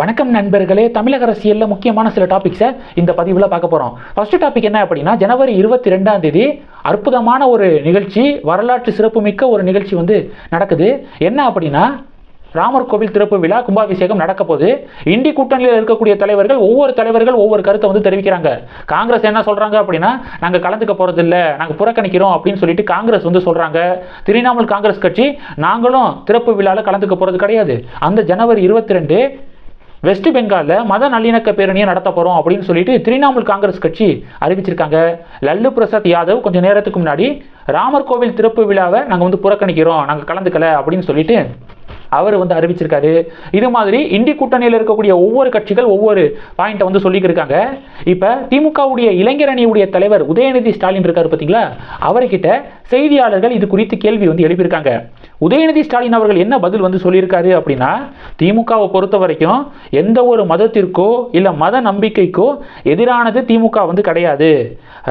வணக்கம் நண்பர்களே தமிழக அரசியலில் முக்கியமான சில டாபிக்ஸை இந்த பதிவில் பார்க்க போகிறோம் ஃபர்ஸ்ட் டாபிக் என்ன அப்படின்னா ஜனவரி இருபத்தி ரெண்டாம் தேதி அற்புதமான ஒரு நிகழ்ச்சி வரலாற்று சிறப்புமிக்க ஒரு நிகழ்ச்சி வந்து நடக்குது. என்ன அப்படின்னா ராமர் கோவில் திறப்பு விழா கும்பாபிஷேகம் நடக்க போது இந்தி கூட்டணியில் இருக்கக்கூடிய தலைவர்கள் ஒவ்வொரு தலைவர்கள் ஒவ்வொரு கருத்தை வந்து தெரிவிக்கிறாங்க. காங்கிரஸ் என்ன சொல்றாங்க அப்படின்னா நாங்க கலந்துக்க போறது நாங்கள் நாங்க புறக்கணிக்கிறோம் அப்படின்னு சொல்லிட்டு காங்கிரஸ் வந்து சொல்றாங்க. திரிணாமுல் காங்கிரஸ் கட்சி நாங்களும் திறப்பு விழாவில் கலந்துக்க போறது கிடையாது. அந்த ஜனவரி இருபத்தி ரெண்டு வெஸ்ட் பெங்காலில் மத நல்லிணக்க பேரணியை நடத்த போகிறோம் அப்படின்னு சொல்லிட்டு திரிணாமுல் காங்கிரஸ் கட்சி அறிவிச்சிருக்காங்க. லல்லு பிரசாத் யாதவ் கொஞ்சம் நேரத்துக்கு முன்னாடி ராமர் கோவில் திறப்பு விழாவை நாங்கள் வந்து புறக்கணிக்கிறோம் நாங்கள் கலந்துக்கல அப்படின்னு சொல்லிட்டு அவர் வந்து அறிவிச்சிருக்காரு. இது மாதிரி இந்தி கூட்டணியில் இருக்கக்கூடிய ஒவ்வொரு கட்சிகள் ஒவ்வொரு பாயிண்ட்டை வந்து சொல்லிக்கிருக்காங்க. இப்போ திமுகவுடைய இளைஞர் அணியுடைய தலைவர் உதயநிதி ஸ்டாலின் இருக்காரு பார்த்தீங்களா அவர்கிட்ட செய்தியாளர்கள் இது குறித்து கேள்வி வந்து எழுப்பியிருக்காங்க. உதயநிதி ஸ்டாலின் அவர்கள் என்ன பதில் வந்து சொல்லியிருக்காரு அப்படின்னா திமுகவை பொறுத்த வரைக்கும் எந்த ஒரு மதத்திற்கோ இல்லை மத நம்பிக்கைக்கோ எதிரானது திமுக வந்து கிடையாது.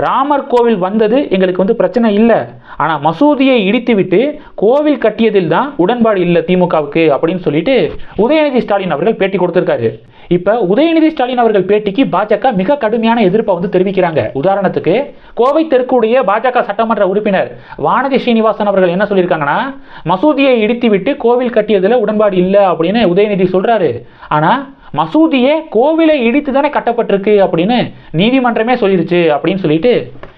ராமர் கோவில் வந்தது எங்களுக்கு வந்து பிரச்சனை இல்லை. ஆனால் மசூதியை இடித்துவிட்டு கோவில் கட்டியதில் தான் உடன்பாடு இல்லை திமுகவுக்கு அப்படின்னு சொல்லிட்டு உதயநிதி ஸ்டாலின் அவர்கள் பேட்டி கொடுத்திருக்காரு. இப்போ உதயநிதி ஸ்டாலின் அவர்கள் பேட்டிக்கு பாஜக மிக கடுமையான எதிர்ப்பை வந்து தெரிவிக்கிறாங்க. உதாரணத்துக்கு கோவை தெற்குடைய பாஜக சட்டமன்ற உறுப்பினர் வானதி ஸ்ரீனிவாசன் அவர்கள் என்ன சொல்லியிருக்காங்கன்னா மசூதியை இடித்துவிட்டு கோவில் கட்டியதில் உடன்பாடு இல்லை அப்படின்னு உதயநிதி சொல்கிறாரு ஆனால் மசூதியே கோவிலை இடித்து தானே கட்டப்பட்டிருக்கு அப்படின்னு நீதிமன்றமே சொல்லிருச்சு அப்படின்னு சொல்லிட்டு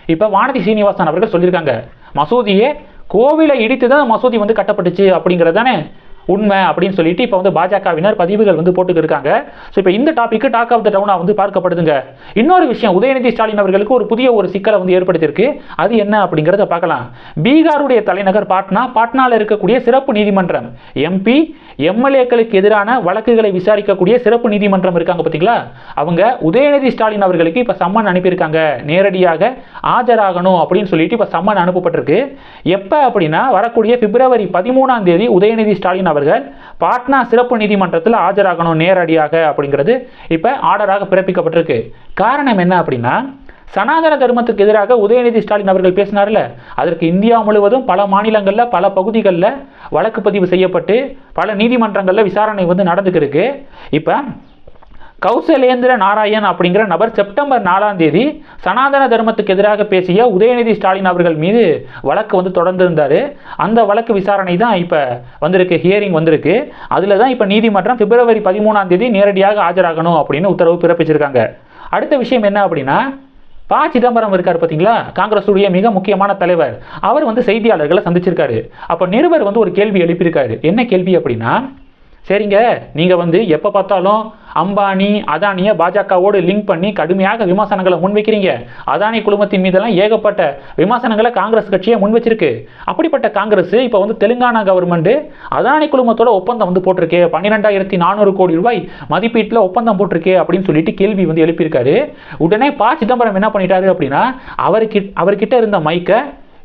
இப்போ வானதி சீனிவாசன் அவர்கள் சொல்லியிருக்காங்க மசூதியே கோவிலை இடித்து தான் மசூதி வந்து கட்டப்பட்டுச்சு அப்படிங்கிறது தானே உண்மை அப்படின்னு சொல்லிட்டு இப்போ வந்து பாஜகவினர் பதிவுகள் வந்து போட்டுக்கு இருக்காங்க. ஸோ இப்போ இந்த டாபிக் டாக் ஆஃப் த டவுனாக வந்து பார்க்கப்படுதுங்க. இன்னொரு விஷயம் உதயநிதி ஸ்டாலின் அவர்களுக்கு ஒரு புதிய ஒரு சிக்கலை வந்து ஏற்படுத்தியிருக்கு. அது என்ன அப்படிங்கிறத பார்க்கலாம். பீகாருடைய தலைநகர் பாட்னா பாட்னாவில் இருக்கக்கூடிய சிறப்பு நீதிமன்றம். எம்பி எம்எல்ஏக்களுக்கு எதிரான வழக்குகளை விசாரிக்கக்கூடிய சிறப்பு நீதிமன்றம் இருக்காங்க பார்த்தீங்களா அவங்க உதயநிதி ஸ்டாலின் அவர்களுக்கு இப்போ சம்மன் அனுப்பியிருக்காங்க. நேரடியாக ஆஜராகணும் அப்படின்னு சொல்லிட்டு இப்போ சம்மன் அனுப்பப்பட்டிருக்கு. எப்போ அப்படின்னா வரக்கூடிய பிப்ரவரி பதிமூணாம் தேதி உதயநிதி ஸ்டாலின் அவர்கள் பாட்னா சிறப்பு நீதிமன்றத்தில் ஆஜராகணும் நேரடியாக அப்படிங்கிறது இப்போ ஆர்டராக பிறப்பிக்கப்பட்டிருக்கு. காரணம் என்ன அப்படின்னா சனாதன தர்மத்துக்கு எதிராக உதயநிதி ஸ்டாலின் அவர்கள் பேசினார்ல அதற்கு இந்தியா முழுவதும் பல மாநிலங்களில் பல பகுதிகளில் வழக்கு பதிவு செய்யப்பட்டு பல நீதிமன்றங்களில் விசாரணை வந்து நடந்துக்கிருக்கு. இப்போ கௌசலேந்திர நாராயண் அப்படிங்கிற நபர் செப்டம்பர் நாலாம் தேதி சனாதன தர்மத்துக்கு எதிராக பேசிய உதயநிதி ஸ்டாலின் அவர்கள் மீது வழக்கு வந்து தொடர்ந்து இருந்தார் அந்த வழக்கு விசாரணை தான் இப்போ வந்திருக்கு ஹியரிங் வந்திருக்கு. அதில் தான் இப்போ நீதிமன்றம் பிப்ரவரி பதிமூணாம் தேதி நேரடியாக ஆஜராகணும் அப்படின்னு உத்தரவு பிறப்பிச்சிருக்காங்க. அடுத்த விஷயம் என்ன அப்படின்னா ப. சிதம்பரம் இருக்கார் பார்த்தீங்களா காங்கிரஸுடைய மிக முக்கியமான தலைவர். அவர் வந்து செய்தியாளர்களை சந்திச்சிருக்காரு. அப்போ நிருபர் வந்து ஒரு கேள்வி எழுப்பியிருக்காரு. என்ன கேள்வி அப்படின்னா சரிங்க நீங்கள் வந்து எப்போ பார்த்தாலும் அம்பானி அதானியை பாஜகவோடு லிங்க் பண்ணி கடுமையாக விமர்சனங்களை முன்வைக்கிறீங்க. அதானி குழுமத்தின் மீதெல்லாம் ஏகப்பட்ட விமர்சனங்களை காங்கிரஸ் கட்சியை முன் வச்சிருக்கு அப்படிப்பட்ட காங்கிரஸ் இப்போ வந்து தெலுங்கானா கவர்மெண்ட் அதானி குழுமத்தோட ஒப்பந்தம் வந்து போட்டிருக்கு. பன்னிரெண்டாயிரத்தி நானூறு கோடி ரூபாய் மதிப்பீட்டில் ஒப்பந்தம் போட்டிருக்கு அப்படின்னு சொல்லிட்டு கேள்வி வந்து எழுப்பியிருக்காரு. உடனே ப சிதம்பரம் என்ன பண்ணிட்டாரு அப்படின்னா அவருக்கு அவர்கிட்ட இருந்த மைக்கை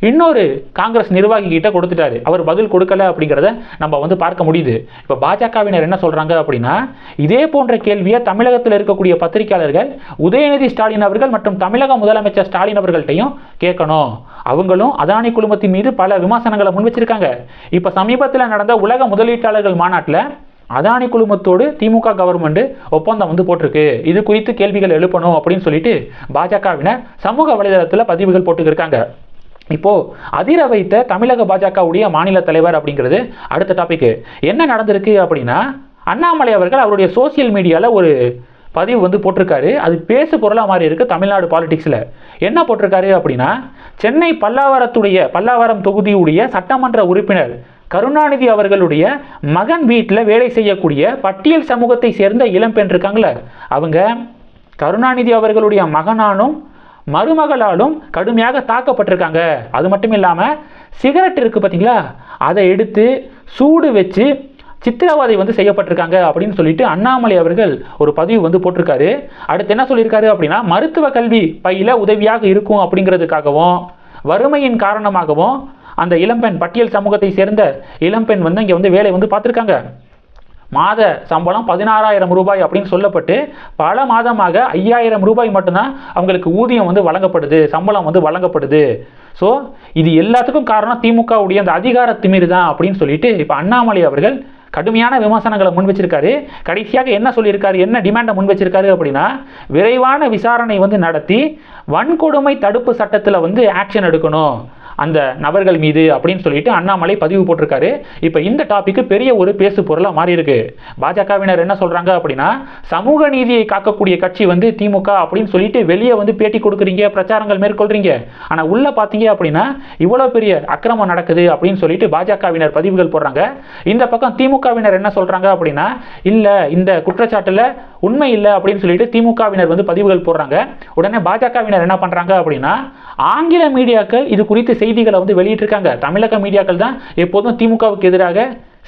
இன்னொரு காங்கிரஸ் நிர்வாகி கிட்ட கொடுத்துட்டாரு. அவர் பதில் கொடுக்கல அப்படிங்கிறத நம்ம வந்து பார்க்க முடியுது. இப்போ பாஜகவினர் என்ன சொல்றாங்க அப்படின்னா இதே போன்ற கேள்வியை தமிழகத்தில் இருக்கக்கூடிய பத்திரிகையாளர்கள் உதயநிதி ஸ்டாலின் அவர்கள் மற்றும் தமிழக முதலமைச்சர் ஸ்டாலின் அவர்கள்ட்டையும் கேட்கணும். அவங்களும் அதானி குழுமத்தின் மீது பல விமர்சனங்களை முன் வச்சிருக்காங்க இப்போ சமீபத்தில் நடந்த உலக முதலீட்டாளர்கள் மாநாட்டில் அதானி குழுமத்தோடு திமுக கவர்மெண்ட் ஒப்பந்தம் வந்து போட்டிருக்கு. இது குறித்து கேள்விகள் எழுப்பணும் அப்படின்னு சொல்லிட்டு பாஜகவினர் சமூக வலைதளத்தில் பதிவுகள் போட்டுக்கிருக்காங்க. இப்போ அதிர வைத்த தமிழக பாஜகவுடைய மாநில தலைவர் அப்படிங்கிறது அடுத்த டாபிக்கு என்ன நடந்திருக்கு அப்படின்னா அண்ணாமலை அவர்கள் அவருடைய சோசியல் மீடியாவில் ஒரு பதிவு வந்து போட்டிருக்காரு. அது பேசு பொருளாக மாறி இருக்குது தமிழ்நாடு பாலிடிக்ஸில் என்ன போட்டிருக்காரு அப்படின்னா சென்னை பல்லாவரத்துடைய பல்லாவரம் தொகுதியுடைய சட்டமன்ற உறுப்பினர் கருணாநிதி அவர்களுடைய மகன் வீட்டில் வேலை செய்யக்கூடிய பட்டியல் சமூகத்தை சேர்ந்த இளம்பெண் இருக்காங்களே அவங்க கருணாநிதி அவர்களுடைய மகனானும் மருமகளாலும் கடுமையாக தாக்கப்பட்டிருக்காங்க. அது மட்டும் இல்லாமல் சிகரெட் இருக்குது பார்த்தீங்களா அதை எடுத்து சூடு வச்சு சித்திரவதை வந்து செய்யப்பட்டிருக்காங்க அப்படின்னு சொல்லிட்டு அண்ணாமலை அவர்கள் ஒரு பதிவு வந்து போட்டிருக்காரு. அடுத்து என்ன சொல்லியிருக்காரு அப்படின்னா மருத்துவ கல்வி பையில உதவியாக இருக்கும் அப்படிங்கிறதுக்காகவும் வறுமையின் காரணமாகவும் அந்த இளம்பெண் பட்டியல் சமூகத்தை சேர்ந்த இளம்பெண் வந்து இங்கே வந்து வேலை வந்து பார்த்துருக்காங்க. மாத சம்பளம் பதினாறாயிரம் ரூபாய் அப்படின்னு சொல்லப்பட்டு பல மாதமாக ஐயாயிரம் ரூபாய் மட்டும்தான் அவங்களுக்கு ஊதியம் வந்து வழங்கப்படுது சம்பளம் வந்து வழங்கப்படுது. ஸோ இது எல்லாத்துக்கும் காரணம் திமுகவுடைய அந்த அதிகார திமிர் தான் அப்படின்னு சொல்லிட்டு இப்போ அண்ணாமலை அவர்கள் கடுமையான விமர்சனங்களை முன் வச்சிருக்காரு. கடைசியாக என்ன சொல்லியிருக்காரு என்ன டிமாண்டை முன் வச்சிருக்காரு அப்படின்னா விரைவான விசாரணை வந்து நடத்தி வன்கொடுமை தடுப்பு சட்டத்தில் வந்து ஆக்ஷன் எடுக்கணும். அந்த நபர்கள் மீது அப்படின்னு சொல்லிட்டு அண்ணாமலை பதிவு போட்டிருக்காரு. இப்போ இந்த டாபிக் பெரிய ஒரு பேசு பொருளாக மாறி இருக்கு. பாஜகவினர் என்ன சொல்றாங்க அப்படின்னா சமூக நீதியை காக்கக்கூடிய கட்சி வந்து திமுக அப்படின்னு சொல்லிட்டு வெளியே வந்து பேட்டி கொடுக்குறீங்க பிரச்சாரங்கள் மேற்கொள்றீங்க. ஆனால் உள்ள பார்த்தீங்க அப்படின்னா இவ்வளோ பெரிய அக்கிரமம் நடக்குது அப்படின்னு சொல்லிட்டு பாஜகவினர் பதிவுகள் போடுறாங்க. இந்த பக்கம் திமுகவினர் என்ன சொல்றாங்க அப்படின்னா இல்லை இந்த குற்றச்சாட்டில் உண்மை இல்லை அப்படின்னு சொல்லிட்டு திமுகவினர் வந்து பதிவுகள் போடுறாங்க. உடனே பாஜகவினர் என்ன பண்றாங்க அப்படின்னா ஆங்கில மீடியாக்கள் இது குறித்து செய்திகளை வந்து வெளியிட்டிருக்காங்க. தமிழக மீடியாக்கள் தான் எப்போதும் திமுகவுக்கு எதிராக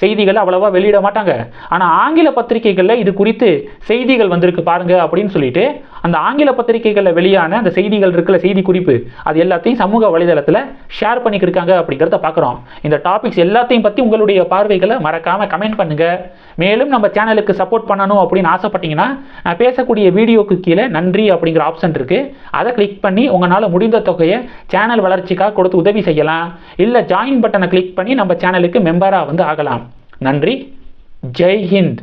செய்திகளை அவ்வளவா வெளியிட மாட்டாங்க. ஆனால் ஆங்கில பத்திரிகைகளில் இது குறித்து செய்திகள் வந்திருக்கு பாருங்க அப்படின்னு சொல்லிட்டு அந்த ஆங்கில பத்திரிகைகளில் வெளியான அந்த செய்திகள் இருக்கிற செய்தி குறிப்பு அது எல்லாத்தையும் சமூக வலைதளத்தில் ஷேர் பண்ணிக்கிருக்காங்க அப்படிங்கிறத பார்க்குறோம் இந்த டாபிக்ஸ் எல்லாத்தையும் பற்றி உங்களுடைய பார்வைகளை மறக்காமல் கமெண்ட் பண்ணுங்க. மேலும் நம்ம சேனலுக்கு சப்போர்ட் பண்ணணும் அப்படின்னு ஆசைப்பட்டீங்கன்னா நான் பேசக்கூடிய வீடியோக்கு கீழே நன்றி அப்படிங்கிற ஆப்ஷன் இருக்குது அதை கிளிக் பண்ணி உங்களால் முடிந்த தொகையை சேனல் வளர்ச்சிக்காக கொடுத்து உதவி செய்யலாம். இல்லை ஜாயின் பட்டனை கிளிக் பண்ணி நம்ம சேனலுக்கு மெம்பராக வந்து ஆகலாம். நன்றி ஜெய் ஹிந்த்